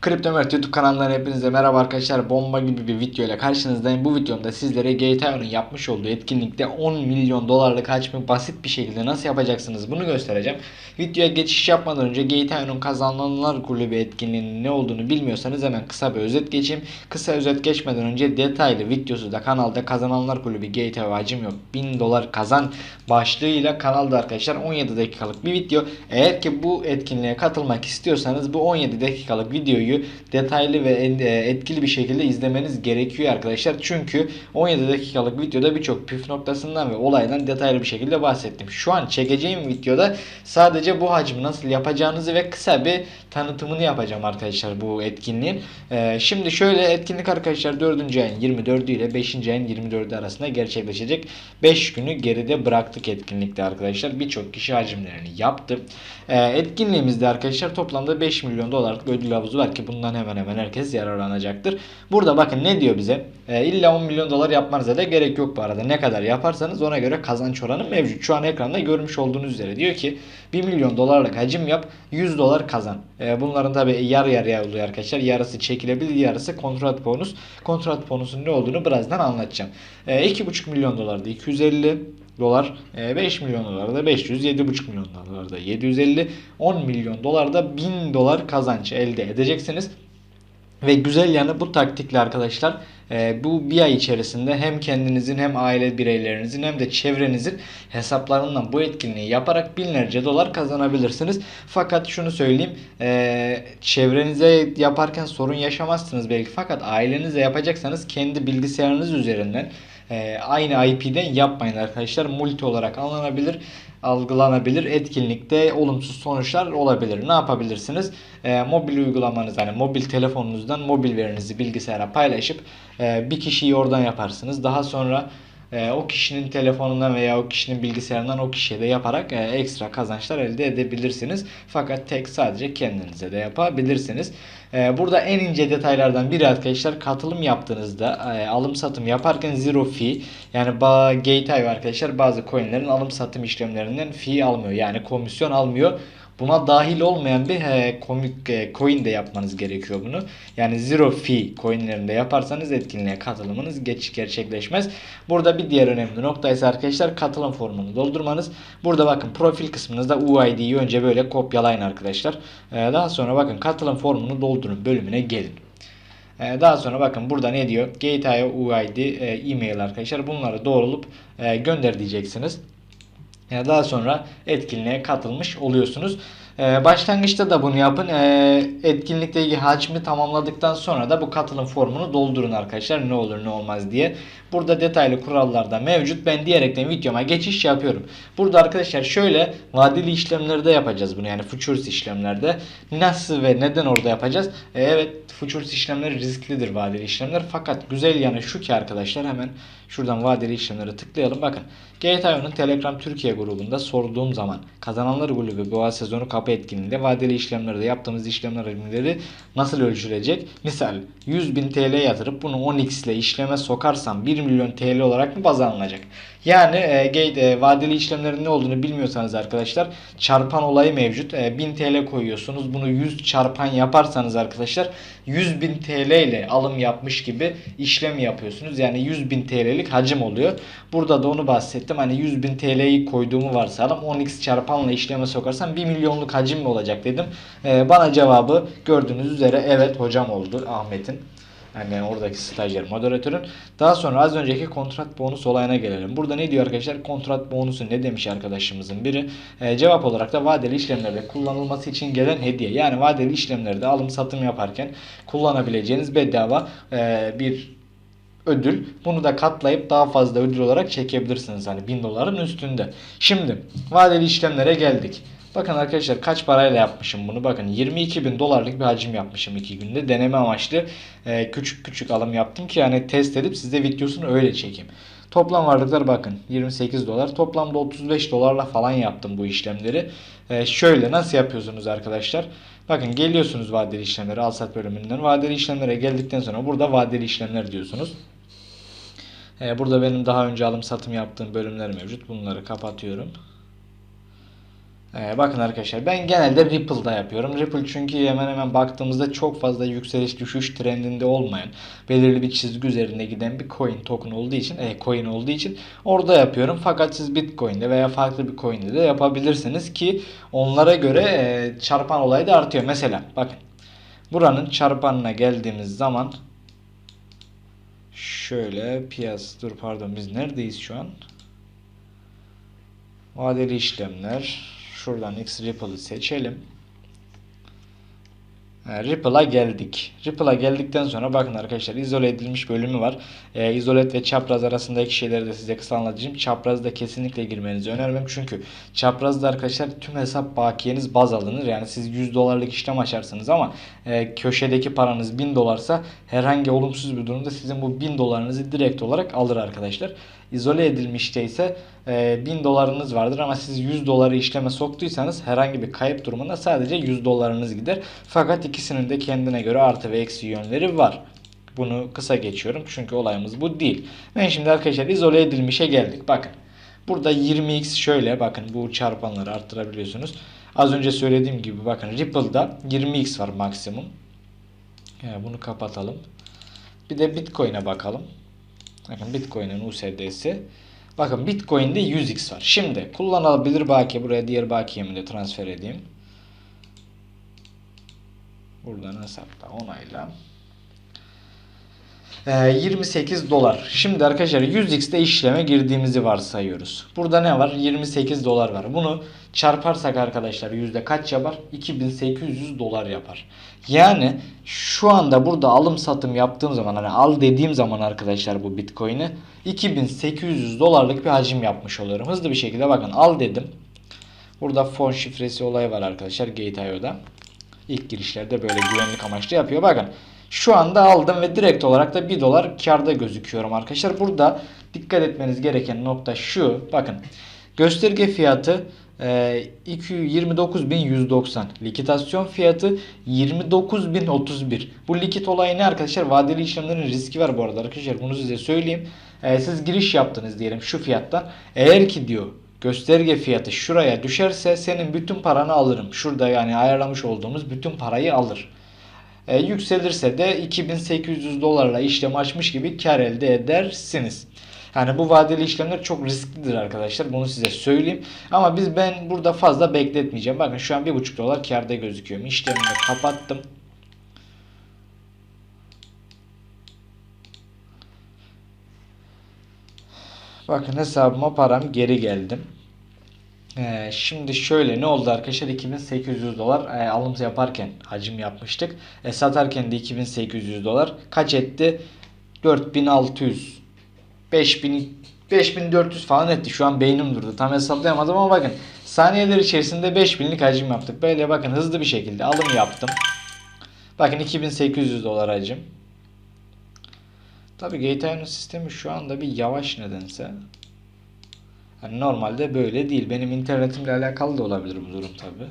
Kripto Mert YouTube kanalından hepinize merhaba arkadaşlar. Bomba gibi bir video ile karşınızdayım. Bu videomda sizlere GTA'nın yapmış olduğu etkinlikte 10 milyon dolarlık hacmi basit bir şekilde nasıl yapacaksınız bunu göstereceğim. Videoya geçiş yapmadan önce GTA'nın kazananlar kulübü etkinliğinin ne olduğunu bilmiyorsanız hemen kısa bir özet geçeyim. Kısa özet geçmeden önce detaylı videosu da kanalda kazananlar kulübü GTA hacim yok 1000 dolar kazan başlığıyla kanalda arkadaşlar 17 dakikalık bir video. Eğer ki bu etkinliğe katılmak istiyorsanız bu 17 dakikalık videoyu detaylı ve e, etkili bir şekilde izlemeniz gerekiyor arkadaşlar. Çünkü 17 dakikalık videoda birçok püf noktasından ve olaydan detaylı bir şekilde bahsettim. Şu an çekeceğim videoda sadece bu hacmi nasıl yapacağınızı ve kısa bir tanıtımını yapacağım arkadaşlar bu etkinliğin. Ee, şimdi şöyle etkinlik arkadaşlar 4. ayın 24'ü ile 5. ayın 24'ü arasında gerçekleşecek. 5 günü geride bıraktık etkinlikte arkadaşlar. Birçok kişi hacimlerini yaptı. Ee, etkinliğimizde arkadaşlar toplamda 5 milyon dolarlık ödül havuzu var ki bundan hemen hemen herkes yararlanacaktır. Burada bakın ne diyor bize? Ee, illa 10 milyon dolar yapmanıza da gerek yok bu arada. Ne kadar yaparsanız ona göre kazanç oranı mevcut. Şu an ekranda görmüş olduğunuz üzere diyor ki 1 milyon dolarlık hacim yap 100 dolar kazan. Ee, bunların tabi yarı yarıya oluyor arkadaşlar. Yarısı çekilebilir yarısı kontrat bonus. Kontrat bonusun ne olduğunu birazdan anlatacağım. Ee, 2,5 milyon dolarda 250 dolar, e, 5 milyon dolarda 500, 7,5 milyon dolarda 750, 10 milyon dolarda 1000 dolar kazanç elde edeceksiniz. Ve güzel yanı bu taktikle arkadaşlar e, bu bir ay içerisinde hem kendinizin hem aile bireylerinizin hem de çevrenizin hesaplarından bu etkinliği yaparak binlerce dolar kazanabilirsiniz. Fakat şunu söyleyeyim e, çevrenize yaparken sorun yaşamazsınız belki fakat ailenize yapacaksanız kendi bilgisayarınız üzerinden e, aynı IP'den yapmayın arkadaşlar. Multi olarak alınabilir, algılanabilir. Etkinlikte olumsuz sonuçlar olabilir. Ne yapabilirsiniz? E, mobil uygulamanız yani mobil telefonunuzdan mobil verinizi bilgisayara paylaşıp e, bir kişiyi oradan yaparsınız. Daha sonra e, o kişinin telefonundan veya o kişinin bilgisayarından o kişiye de yaparak e, ekstra kazançlar elde edebilirsiniz. Fakat tek sadece kendinize de yapabilirsiniz. E, burada en ince detaylardan biri arkadaşlar katılım yaptığınızda e, alım satım yaparken zero fee yani Gateway arkadaşlar bazı coinlerin alım satım işlemlerinden fee almıyor. Yani komisyon almıyor. Buna dahil olmayan bir e, komik e, coin de yapmanız gerekiyor bunu. Yani zero fee coinlerinde yaparsanız etkinliğe katılımınız geç gerçekleşmez. Burada bir diğer önemli nokta ise arkadaşlar katılım formunu doldurmanız. Burada bakın profil kısmınızda UID'yi önce böyle kopyalayın arkadaşlar. E, daha sonra bakın katılım formunu doldurun bölümüne gelin. E, Daha sonra bakın burada ne diyor? Gateway UID e, e-mail arkadaşlar. Bunları doğrulup e, gönder diyeceksiniz. Yani daha sonra etkinliğe katılmış oluyorsunuz. Ee, başlangıçta da bunu yapın. Ee, etkinlikte ilgili hacmi tamamladıktan sonra da bu katılım formunu doldurun arkadaşlar. Ne olur ne olmaz diye. Burada detaylı kurallar da mevcut. Ben diyerekten videoma geçiş yapıyorum. Burada arkadaşlar şöyle vadeli işlemlerde yapacağız bunu. Yani futures işlemlerde. Nasıl ve neden orada yapacağız? Evet futures işlemleri risklidir vadeli işlemler. Fakat güzel yanı şu ki arkadaşlar hemen şuradan vadeli işlemlere tıklayalım. Bakın GTA'nın Telegram Türkiye grubunda sorduğum zaman kazananlar kulübü boğa sezonu kapı etkinliğinde vadeli işlemlerde yaptığımız işlemler hacimleri nasıl ölçülecek? Misal 100.000 TL yatırıp bunu 10x ile işleme sokarsam 1 milyon TL olarak mı baz alınacak? Yani e, gate, e, vadeli işlemlerin ne olduğunu bilmiyorsanız arkadaşlar çarpan olayı mevcut. E, 1000 TL koyuyorsunuz. Bunu 100 çarpan yaparsanız arkadaşlar 100.000 TL ile alım yapmış gibi işlem yapıyorsunuz. Yani 100.000 TL'lik hacim oluyor. Burada da onu bahsettim. Hani 100.000 TL'yi koyduğumu varsayalım. 10x çarpanla işleme sokarsam 1 milyonluk hacim mi olacak dedim. E, bana cevabı gördüğünüz üzere evet hocam oldu Ahmet'in. Yani oradaki stajyer moderatörün. Daha sonra az önceki kontrat bonus olayına gelelim. Burada ne diyor arkadaşlar? Kontrat bonusu ne demiş arkadaşımızın biri? Ee, cevap olarak da vadeli işlemlerde kullanılması için gelen hediye. Yani vadeli işlemlerde alım satım yaparken kullanabileceğiniz bedava e, bir ödül. Bunu da katlayıp daha fazla ödül olarak çekebilirsiniz. Hani 1000 doların üstünde. Şimdi vadeli işlemlere geldik. Bakın arkadaşlar kaç parayla yapmışım bunu. Bakın 22 bin dolarlık bir hacim yapmışım 2 günde. Deneme amaçlı e, küçük küçük alım yaptım ki yani test edip size videosunu öyle çekeyim. Toplam varlıklar bakın 28 dolar. Toplamda 35 dolarla falan yaptım bu işlemleri. E, şöyle nasıl yapıyorsunuz arkadaşlar? Bakın geliyorsunuz vadeli işlemlere al sat bölümünden. Vadeli işlemlere geldikten sonra burada vadeli işlemler diyorsunuz. E, burada benim daha önce alım satım yaptığım bölümler mevcut. Bunları kapatıyorum. Ee, bakın arkadaşlar ben genelde Ripple'da yapıyorum. Ripple çünkü hemen hemen baktığımızda çok fazla yükseliş düşüş trendinde olmayan belirli bir çizgi üzerinde giden bir coin token olduğu için e, coin olduğu için orada yapıyorum. Fakat siz Bitcoin'de veya farklı bir coin'de de yapabilirsiniz ki onlara göre e, çarpan olay da artıyor. Mesela bakın buranın çarpanına geldiğimiz zaman şöyle piyas dur pardon biz neredeyiz şu an? Vadeli işlemler. Şuradan X Ripple'ı seçelim. Ha, Ripple'a geldik. Ripple'a geldikten sonra bakın arkadaşlar izole edilmiş bölümü var. Ee, izolet ve çapraz arasındaki şeyleri de size kısa anlatacağım. Çaprazda kesinlikle girmenizi önermem. Çünkü çaprazda arkadaşlar tüm hesap bakiyeniz baz alınır. Yani siz 100 dolarlık işlem açarsınız ama e, köşedeki paranız 1000 dolarsa herhangi olumsuz bir durumda sizin bu 1000 dolarınızı direkt olarak alır arkadaşlar. İzole edilmişte ise e, 1000 dolarınız vardır ama siz 100 doları işleme soktuysanız herhangi bir kayıp durumunda sadece 100 dolarınız gider. Fakat ikisinin de kendine göre artı ve eksi yönleri var. Bunu kısa geçiyorum çünkü olayımız bu değil. Ben şimdi arkadaşlar izole edilmişe geldik. Bakın. Burada 20x şöyle bakın bu çarpanları arttırabiliyorsunuz. Az önce söylediğim gibi bakın Ripple'da 20x var maksimum. Yani bunu kapatalım. Bir de Bitcoin'e bakalım. Bakın Bitcoin'in USD'si. Bakın Bitcoin'de 100x var. Şimdi kullanılabilir bakiye buraya diğer bakiyemi de transfer edeyim. Buradan hesapta onayla. Ee, 28 dolar. Şimdi arkadaşlar 100x'te işleme girdiğimizi varsayıyoruz. Burada ne var? 28 dolar var. Bunu çarparsak arkadaşlar yüzde kaç yapar? 2800 dolar yapar. Yani şu anda burada alım satım yaptığım zaman hani al dediğim zaman arkadaşlar bu Bitcoin'i 2800 dolarlık bir hacim yapmış oluyorum. Hızlı bir şekilde bakın al dedim. Burada fon şifresi olayı var arkadaşlar Gate.io'da. İlk girişlerde böyle güvenlik amaçlı yapıyor. Bakın şu anda aldım ve direkt olarak da 1 dolar karda gözüküyorum arkadaşlar. Burada dikkat etmeniz gereken nokta şu. Bakın gösterge fiyatı e, 229.190 likitasyon fiyatı 29.031 bu likit olayı ne arkadaşlar? Vadeli işlemlerin riski var bu arada arkadaşlar. Bunu size söyleyeyim. E, siz giriş yaptınız diyelim şu fiyattan. Eğer ki diyor gösterge fiyatı şuraya düşerse senin bütün paranı alırım. Şurada yani ayarlamış olduğumuz bütün parayı alır e, yükselirse de 2800 dolarla işlem açmış gibi kar elde edersiniz. Yani bu vadeli işlemler çok risklidir arkadaşlar. Bunu size söyleyeyim. Ama biz ben burada fazla bekletmeyeceğim. Bakın şu an 1.5 dolar karda gözüküyorum. İşlemimi kapattım. Bakın hesabıma param geri geldim. Ee, şimdi şöyle ne oldu arkadaşlar 2800 dolar e, alım yaparken hacim yapmıştık. E, satarken de 2800 dolar kaç etti? 4600 5000 5400 falan etti. Şu an beynim durdu. Tam hesaplayamadım ama bakın saniyeler içerisinde 5000'lik hacim yaptık. Böyle bakın hızlı bir şekilde alım yaptım. Bakın 2800 dolar hacim. Tabi GTA'nın sistemi şu anda bir yavaş nedense. Hani normalde böyle değil. Benim internetimle alakalı da olabilir bu durum tabi.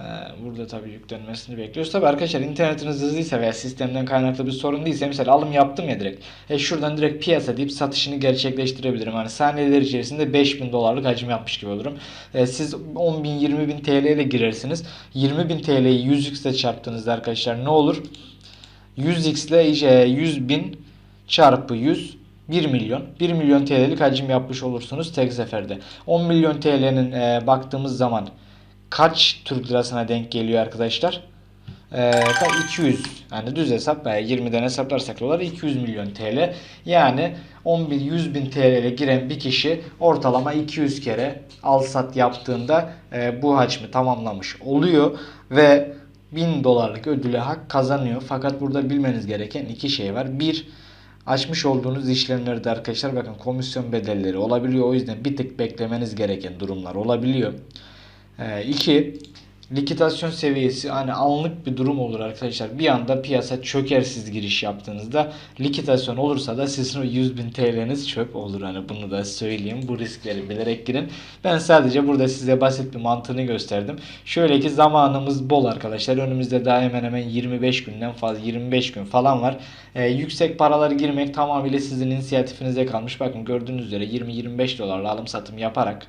Ee, burada tabi yüklenmesini bekliyoruz. Tabi arkadaşlar internetiniz hızlıysa veya sistemden kaynaklı bir sorun değilse mesela alım yaptım ya direkt. E şuradan direkt piyasa deyip satışını gerçekleştirebilirim. Hani saniyeler içerisinde 5000 dolarlık hacim yapmış gibi olurum. E, siz 10 bin 20 bin TL ile girersiniz. 20 bin TL'yi 100x ile çarptığınızda arkadaşlar ne olur? 100x ile 100 bin çarpı 100 1 milyon. 1 milyon TL'lik hacim yapmış olursunuz tek seferde. 10 milyon TL'nin e, baktığımız zaman kaç Türk lirasına denk geliyor arkadaşlar? E, 200 yani düz hesap veya 20'den hesaplarsak dolar 200 milyon TL. Yani 10 bin 100 bin TL ile giren bir kişi ortalama 200 kere al sat yaptığında e, bu hacmi tamamlamış oluyor ve 1000 dolarlık ödüle hak kazanıyor. Fakat burada bilmeniz gereken iki şey var. Bir açmış olduğunuz işlemlerde arkadaşlar bakın komisyon bedelleri olabiliyor. O yüzden bir tık beklemeniz gereken durumlar olabiliyor. 2. Ee, likitasyon seviyesi hani anlık bir durum olur arkadaşlar. Bir anda piyasa çökersiz giriş yaptığınızda likitasyon olursa da sizin o 100 bin TL'niz çöp olur. Hani bunu da söyleyeyim. Bu riskleri bilerek girin. Ben sadece burada size basit bir mantığını gösterdim. Şöyle ki zamanımız bol arkadaşlar. Önümüzde daha hemen hemen 25 günden fazla 25 gün falan var. Ee, yüksek paraları girmek tamamıyla sizin inisiyatifinize kalmış. Bakın gördüğünüz üzere 20-25 dolarla alım satım yaparak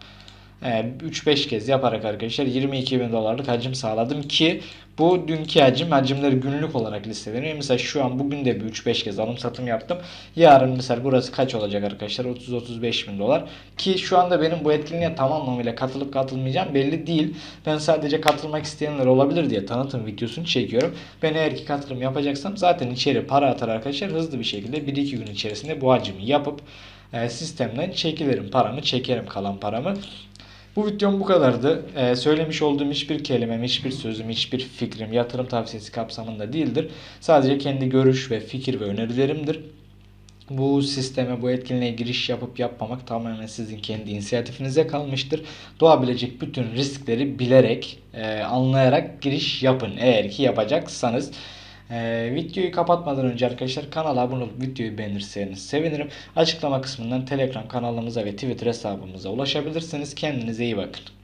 3-5 kez yaparak arkadaşlar 22 bin dolarlık hacim sağladım ki bu dünkü hacim hacimleri günlük olarak listeleniyor. Mesela şu an bugün de bir 3-5 kez alım satım yaptım. Yarın mesela burası kaç olacak arkadaşlar? 30-35 bin dolar. Ki şu anda benim bu etkinliğe tam anlamıyla katılıp katılmayacağım belli değil. Ben sadece katılmak isteyenler olabilir diye tanıtım videosunu çekiyorum. Ben eğer ki katılım yapacaksam zaten içeri para atar arkadaşlar hızlı bir şekilde 1-2 gün içerisinde bu hacimi yapıp e, sistemden çekilirim. Paramı çekerim kalan paramı. Bu videom bu kadardı. Ee, söylemiş olduğum hiçbir kelimem, hiçbir sözüm, hiçbir fikrim yatırım tavsiyesi kapsamında değildir. Sadece kendi görüş ve fikir ve önerilerimdir. Bu sisteme, bu etkinliğe giriş yapıp yapmamak tamamen sizin kendi inisiyatifinize kalmıştır. Doğabilecek bütün riskleri bilerek, e, anlayarak giriş yapın eğer ki yapacaksanız. Ee, videoyu kapatmadan önce arkadaşlar kanala abone olup videoyu beğenirseniz sevinirim. Açıklama kısmından Telegram kanalımıza ve Twitter hesabımıza ulaşabilirsiniz. Kendinize iyi bakın.